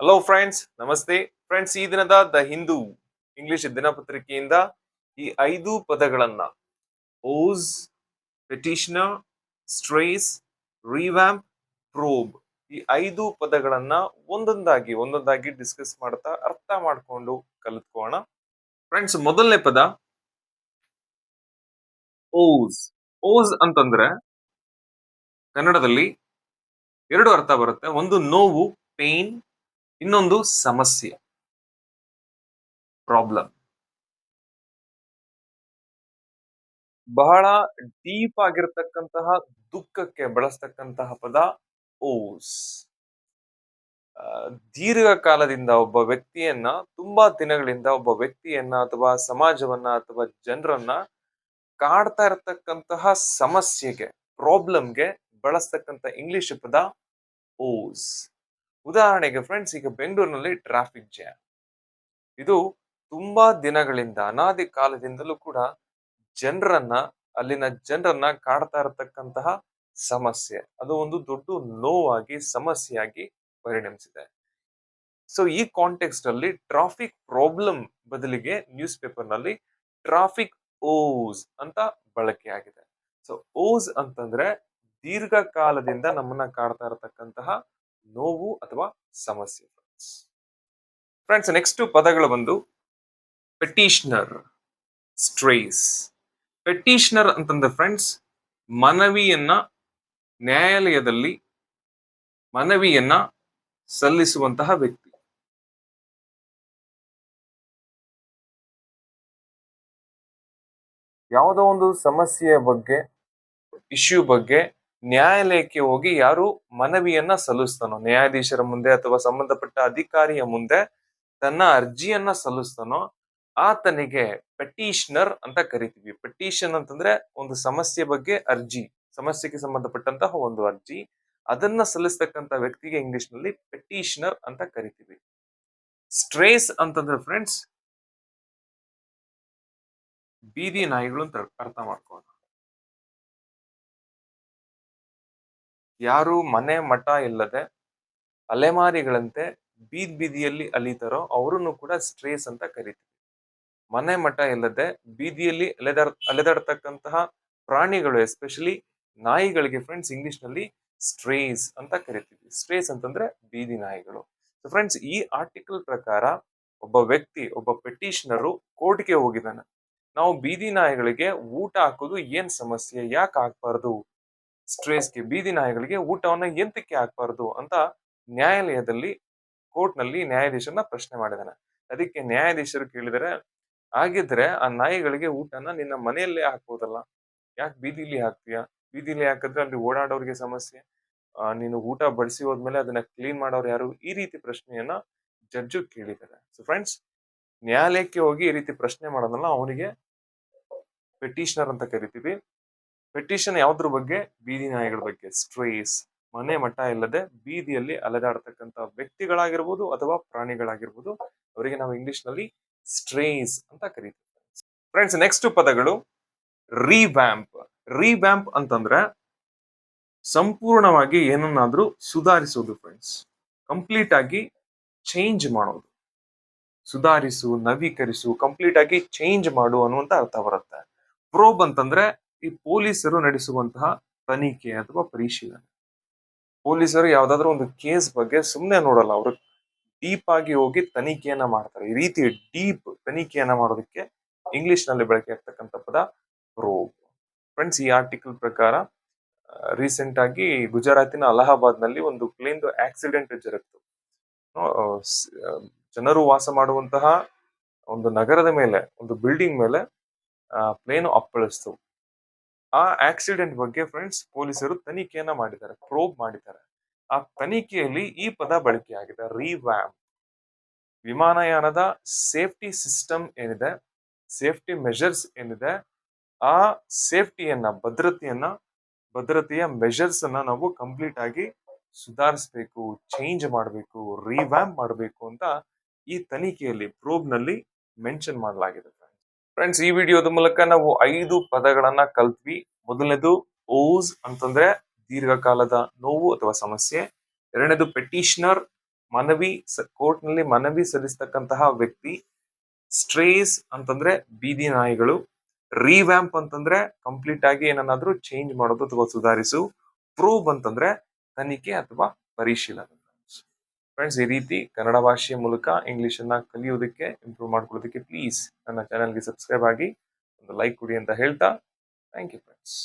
Hello friends ನಮಸ್ತೆ friends ಈ ದಿನದ ದ ಹಿಂದೂ ಇಂಗ್ಲಿಷ್ ದಿನಪತ್ರಿಕೆಯಿಂದ ಈ ಐದು ಪದಗಳನ್ನ oust petitioner strays revamp probe ಈ ಐದು ಪದಗಳನ್ನ ಒಂದೊಂದಾಗಿ ಒಂದೊಂದಾಗಿ ಡಿಸ್ಕಸ್ ಮಾಡ್ತಾ, ಅರ್ಥ ಮಾಡ್ಕೊಂಡು ಕಲಿತ್ಕೋಣ ಫ್ರೆಂಡ್ಸ್ ಮೊದಲನೇ ಪದ ಓಸ್ ಓಸ್ ಅಂತಂದ್ರೆ ಕನ್ನಡದಲ್ಲಿ ಎರಡು ಅರ್ಥ ಬರುತ್ತೆ. ಒಂದು ನೋವು ಪೇನ್ ಇನ್ನೊಂದು ಸಮಸ್ಯೆ. ಪ್ರಾಬ್ಲಮ್ ಬಹಳ ಡೀಪ್ ಆಗಿರ್ತಕ್ಕಂತಹ ದುಃಖಕ್ಕೆ ಬಳಸ್ತಕ್ಕಂತಹ ಪದ ಓಸ್ ದೀರ್ಘಕಾಲದಿಂದ ಒಬ್ಬ ವ್ಯಕ್ತಿಯನ್ನ, ತುಂಬಾ ದಿನಗಳಿಂದ ಒಬ್ಬ ವ್ಯಕ್ತಿಯನ್ನ ಅಥವಾ ಸಮಾಜವನ್ನ ಅಥವಾ ಜನರನ್ನ ಕಾಡ್ತಾ ಇರತಕ್ಕಂತಹ ಸಮಸ್ಯೆಗೆ ಪ್ರಾಬ್ಲಮ್ಗೆ ಬಳಸ್ತಕ್ಕಂಥ ಇಂಗ್ಲಿಷ್ ಪದ ಓಸ್ ಉದಾಹರಣೆಗೆ ಫ್ರೆಂಡ್ಸ್ ಈಗ ಬೆಂಗಳೂರಿನಲ್ಲಿ ಟ್ರಾಫಿಕ್ ಜಾಮ್ ಇದು ತುಂಬಾ ದಿನಗಳಿಂದ, ಅನಾದಿ ಕಾಲದಿಂದಲೂ ಕೂಡ ಜನರನ್ನ, ಅಲ್ಲಿನ ಜನರನ್ನ ಕಾಡ್ತಾ ಇರತಕ್ಕಂತಹ ಸಮಸ್ಯೆ. ಅದು ಒಂದು ದೊಡ್ಡ ನೋವಾಗಿ, ಸಮಸ್ಯೆಯಾಗಿ ಪರಿಣಮಿಸಿದೆ. ಸೊ ಈ ಕಾಂಟೆಕ್ಸ್ಟ್ ಅಲ್ಲಿ ಟ್ರಾಫಿಕ್ ಪ್ರಾಬ್ಲಮ್ ಬದಲಿಗೆ ನ್ಯೂಸ್ ಪೇಪರ್ನಲ್ಲಿ ಟ್ರಾಫಿಕ್ ಓಸ್ ಅಂತ ಬಳಕೆಯಾಗಿದೆ ಸೊ ಓಸ್ ಅಂತಂದ್ರೆ ದೀರ್ಘಕಾಲದಿಂದ ನಮ್ಮನ್ನ ಕಾಡ್ತಾ ಇರತಕ್ಕಂತಹ ನೋವು ಅಥವಾ ಸಮಸ್ಯೆ ಫ್ರೆಂಡ್ಸ್ ನೆಕ್ಸ್ಟ್ ಪದಗಳು ಬಂದು ಪೆಟಿಷನರ್ ಸ್ಟ್ರೇಸ್ ಪೆಟಿಷನರ್ ಅಂತಂದ್ರೆ ಫ್ರೆಂಡ್ಸ್ ಮನವಿಯನ್ನ ನ್ಯಾಯಾಲಯದಲ್ಲಿ ಮನವಿಯನ್ನ ಸಲ್ಲಿಸುವಂತಹ ವ್ಯಕ್ತಿ. ಯಾವುದೋ ಒಂದು ಸಮಸ್ಯೆಯ ಬಗ್ಗೆ ಇಶ್ಯೂ ಬಗ್ಗೆ ನ್ಯಾಯಾಲಯಕ್ಕೆ ಹೋಗಿ ಯಾರು ಮನವಿಯನ್ನ ಸಲ್ಲಿಸ್ತಾನೋ, ನ್ಯಾಯಾಧೀಶರ ಮುಂದೆ ಅಥವಾ ಸಂಬಂಧಪಟ್ಟ ಅಧಿಕಾರಿಯ ಮುಂದೆ ತನ್ನ ಅರ್ಜಿಯನ್ನ ಸಲ್ಲಿಸ್ತಾನೋ, ಆತನಿಗೆ ಪೆಟಿಷನರ್ ಅಂತ ಕರಿತೀವಿ. ಪೆಟಿಷನ್ ಅಂತಂದ್ರೆ ಒಂದು ಸಮಸ್ಯೆ ಬಗ್ಗೆ ಅರ್ಜಿ, ಸಮಸ್ಯೆಗೆ ಸಂಬಂಧಪಟ್ಟಂತಹ ಒಂದು ಅರ್ಜಿ. ಅದನ್ನ ಸಲ್ಲಿಸ್ತಕ್ಕಂಥ ವ್ಯಕ್ತಿಗೆ ಇಂಗ್ಲಿಷ್ನಲ್ಲಿ ಪೆಟಿಷನರ್ ಅಂತ ಕರಿತೀವಿ. ಸ್ಟ್ರೇಸ್ ಅಂತಂದ್ರೆ ಫ್ರೆಂಡ್ಸ್ ಬೀದಿ ನಾಯಿಗಳು ಅಂತ ಅರ್ಥ ಮಾಡ್ಕೋಣ ಯಾರು ಮನೆ ಮಠ ಇಲ್ಲದೆ ಅಲೆಮಾರಿಗಳಂತೆ ಬೀದ್ ಬೀದಿಯಲ್ಲಿ ಅಲಿತಾರೋ ಅವರನ್ನು ಕೂಡ ಸ್ಟ್ರೇಸ್ ಅಂತ ಕರಿತೀವಿ. ಮನೆ ಮಠ ಇಲ್ಲದೆ ಬೀದಿಯಲ್ಲಿ ಅಲೆದಾಡ್ ಅಲೆದಾಡ್ತಕ್ಕಂತಹ ಪ್ರಾಣಿಗಳು, ಎಸ್ಪೆಷಲಿ ನಾಯಿಗಳಿಗೆ ಫ್ರೆಂಡ್ಸ್ ಇಂಗ್ಲಿಷ್ನಲ್ಲಿ ಸ್ಟ್ರೇಸ್ ಅಂತ ಕರಿತೀವಿ. ಸ್ಟ್ರೇಸ್ ಅಂತಂದ್ರೆ ಬೀದಿ ನಾಯಿಗಳು. ಫ್ರೆಂಡ್ಸ್ ಈ ಆರ್ಟಿಕಲ್ ಪ್ರಕಾರ ಒಬ್ಬ ವ್ಯಕ್ತಿ, ಒಬ್ಬ ಪೆಟಿಷನರು ಕೋರ್ಟ್ಗೆ ಹೋಗಿದ್ದಾನೆ. ನಾವು ಬೀದಿ ನಾಯಿಗಳಿಗೆ ಊಟ ಹಾಕೋದು ಏನ್ ಸಮಸ್ಯೆ? ಯಾಕೆ ಹಾಕ್ಬಾರ್ದು ಸ್ಟ್ರೇಸ್ಗೆ, ಬೀದಿ ನಾಯಿಗಳಿಗೆ ಊಟವನ್ನ ಎಂತಕ್ಕೆ ಹಾಕಬಾರ್ದು ಅಂತ ನ್ಯಾಯಾಲಯದಲ್ಲಿ ಕೋರ್ಟ್ನಲ್ಲಿ ನ್ಯಾಯಾಧೀಶರನ್ನ ಪ್ರಶ್ನೆ ಮಾಡಿದಾನೆ. ಅದಕ್ಕೆ ನ್ಯಾಯಾಧೀಶರು ಕೇಳಿದರೆ, ಹಾಗಿದ್ರೆ ಆ ನಾಯಿಗಳಿಗೆ ಊಟನ ನಿನ್ನ ಮನೆಯಲ್ಲೇ ಹಾಕ್ಬೋದಲ್ಲ? ಯಾಕೆ ಬೀದಿಲಿ ಹಾಕ್ತೀಯಾ? ಬೀದಿಲಿ ಹಾಕಿದ್ರೆ ಅಲ್ಲಿ ಓಡಾಡೋರಿಗೆ ಸಮಸ್ಯೆ. ನೀನು ಊಟ ಬಡಿಸಿ ಹೋದ್ಮೇಲೆ ಅದನ್ನ ಕ್ಲೀನ್ ಮಾಡೋರು ಯಾರು? ಈ ರೀತಿ ಪ್ರಶ್ನೆಯನ್ನ ಜಡ್ಜು ಕೇಳಿದ್ದಾರೆ. ಸೊ ಫ್ರೆಂಡ್ಸ್ ನ್ಯಾಯಾಲಯಕ್ಕೆ ಹೋಗಿ ಈ ರೀತಿ ಪ್ರಶ್ನೆ ಮಾಡೋದನ್ನ ಅವನಿಗೆ ಪೆಟಿಷನರ್ ಅಂತ ಕರಿತೀವಿ. ಪೆಟಿಷನ್ ಯಾವ್ದ್ರ ಬಗ್ಗೆ? ಬೀದಿ ನಾಯಿಗಳ ಬಗ್ಗೆ. ಸ್ಟ್ರೇಸ್ ಮನೆ ಮಠ ಇಲ್ಲದೆ ಬೀದಿಯಲ್ಲಿ ಅಲೆದಾಡ್ತಕ್ಕಂತ ವ್ಯಕ್ತಿಗಳಾಗಿರ್ಬೋದು ಅಥವಾ ಪ್ರಾಣಿಗಳಾಗಿರ್ಬೋದು. ಅವರಿಗೆ ನಾವು ಇಂಗ್ಲಿಷ್ನಲ್ಲಿ ಸ್ಟ್ರೇಸ್ ಅಂತ ಕರಿತೀವಿ. ಫ್ರೆಂಡ್ಸ್ ನೆಕ್ಸ್ಟ್ ಪದಗಳು ರಿವ್ಯಾಂಪ್ ರಿವ್ಯಾಂಪ್ ಅಂತಂದ್ರೆ ಸಂಪೂರ್ಣವಾಗಿ ಏನನ್ನಾದ್ರೂ ಸುಧಾರಿಸೋದು ಫ್ರೆಂಡ್ಸ್ ಕಂಪ್ಲೀಟ್ ಆಗಿ ಚೇಂಜ್ ಮಾಡೋದು. ಸುಧಾರಿಸು, ನವೀಕರಿಸು ಕಂಪ್ಲೀಟ್ ಆಗಿ ಚೇಂಜ್ ಮಾಡು ಅನ್ನುವಂತ ಅರ್ಥ ಬರುತ್ತೆ. ಪ್ರೋಬ್ ಅಂತಂದ್ರೆ ಈ ಪೊಲೀಸರು ನಡೆಸುವಂತಹ ತನಿಖೆ ಅಥವಾ ಪರಿಶೀಲನೆ. ಪೊಲೀಸರು ಯಾವ್ದಾದ್ರು ಒಂದು ಕೇಸ್ ಬಗ್ಗೆ ಸುಮ್ಮನೆ ನೋಡಲ್ಲ, ಅವರು ಡೀಪ್ ಆಗಿ ಹೋಗಿ ತನಿಖೆಯನ್ನ ಮಾಡ್ತಾರೆ. ಈ ರೀತಿ ಡೀಪ್ ತನಿಖೆಯನ್ನ ಮಾಡೋದಕ್ಕೆ ಇಂಗ್ಲಿಷ್ನಲ್ಲಿ ಬಳಕೆ ಆಗ್ತಕ್ಕಂಥ ಪದ ರೋಬ್. ಫ್ರೆಂಡ್ಸ್, ಈ ಆರ್ಟಿಕಲ್ ಪ್ರಕಾರ ರೀಸೆಂಟ್ ಆಗಿ ಗುಜರಾತಿನ ಅಲಹಾಬಾದ್ನಲ್ಲಿ ಒಂದು ಪ್ಲೇನ್ ಆಕ್ಸಿಡೆಂಟ್ ಜರುಗಿತು. ಜನರು ವಾಸ ಮಾಡುವಂತಹ ಒಂದು ನಗರದ ಮೇಲೆ, ಒಂದು ಬಿಲ್ಡಿಂಗ್ ಮೇಲೆ ಪ್ಲೇನ್ ಅಪ್ಪಳಿಸ್ತು. ಆ ಆಕ್ಸಿಡೆಂಟ್ ಬಗ್ಗೆ ಫ್ರೆಂಡ್ಸ್ ಪೊಲೀಸರು ತನಿಖೆಯನ್ನ ಮಾಡಿದ್ದಾರೆ ಪ್ರೋಬ್ ಮಾಡಿದ್ದಾರೆ. ಆ ತನಿಖೆಯಲ್ಲಿ ಈ ಪದ ಬಳಕೆಯಾಗಿದೆ ರಿವ್ಯಾಮ್ ವಿಮಾನಯಾನದ ಸೇಫ್ಟಿ ಸಿಸ್ಟಮ್ ಏನಿದೆ ಸೇಫ್ಟಿ ಮೆಷರ್ಸ್ ಏನಿದೆ, ಆ ಸೇಫ್ಟಿಯನ್ನ ಭದ್ರತೆಯನ್ನ, ಭದ್ರತೆಯ ಮೆಷರ್ಸ್ ಅನ್ನ ನಾವು ಕಂಪ್ಲೀಟ್ ಆಗಿ ಸುಧಾರಿಸಬೇಕು ಚೇಂಜ್ ಮಾಡಬೇಕು ರಿವ್ಯಾಮ್ ಮಾಡಬೇಕು ಅಂತ ಈ ತನಿಖೆಯಲ್ಲಿ ಪ್ರೋಬ್ನಲ್ಲಿ ಮೆನ್ಷನ್ ಮಾಡಲಾಗಿದೆ. ಫ್ರೆಂಡ್ಸ್ ಈ ವಿಡಿಯೋದ ಮೂಲಕ ನಾವು ಐದು ಪದಗಳನ್ನ ಕಲ್ತ್ವಿ. ಮೊದಲನೇದು ಓಸ್ ಅಂತಂದ್ರೆ ದೀರ್ಘಕಾಲದ ನೋವು ಅಥವಾ ಸಮಸ್ಯೆ. ಎರಡನೇದು ಪೆಟಿಷನರ್, ಮನವಿ ಕೋರ್ಟ್ನಲ್ಲಿ ಮನವಿ ಸಲ್ಲಿಸತಕ್ಕಂತಹ ವ್ಯಕ್ತಿ. ಸ್ಟ್ರೇಸ್ ಅಂತಂದ್ರೆ ಬೀದಿ ನಾಯಿಗಳು. ರಿವ್ಯಾಂಪ್ ಅಂತಂದ್ರೆ ಕಂಪ್ಲೀಟ್ ಆಗಿ ಏನನ್ನಾದ್ರೂ ಚೇಂಜ್ ಮಾಡೋದು ಅಥವಾ ಸುಧಾರಿಸು. ಪ್ರೂವ್ ಅಂತಂದ್ರೆ ತನಿಖೆ ಅಥವಾ ಪರಿಶೀಲನೆ. ಫ್ರೆಂಡ್ಸ್ ಈ ರೀತಿ ಕನ್ನಡ ಭಾಷೆಯ ಮೂಲಕ ಇಂಗ್ಲಿಷ್ ಅನ್ನ ಕಲಿಯೋದಕ್ಕೆ ಇಂಪ್ರೂವ್ ಮಾಡ್ಕೊಳ್ಳೋದಕ್ಕೆ ಪ್ಲೀಸ್ ನನ್ನ ಚಾನಲ್ಗೆ ಸಬ್ಸ್ಕ್ರೈಬ್ ಆಗಿ ಒಂದು ಲೈಕ್ ಕೊಡಿ ಅಂತ ಹೇಳ್ತಾ ಥ್ಯಾಂಕ್ ಯು ಫ್ರೆಂಡ್ಸ್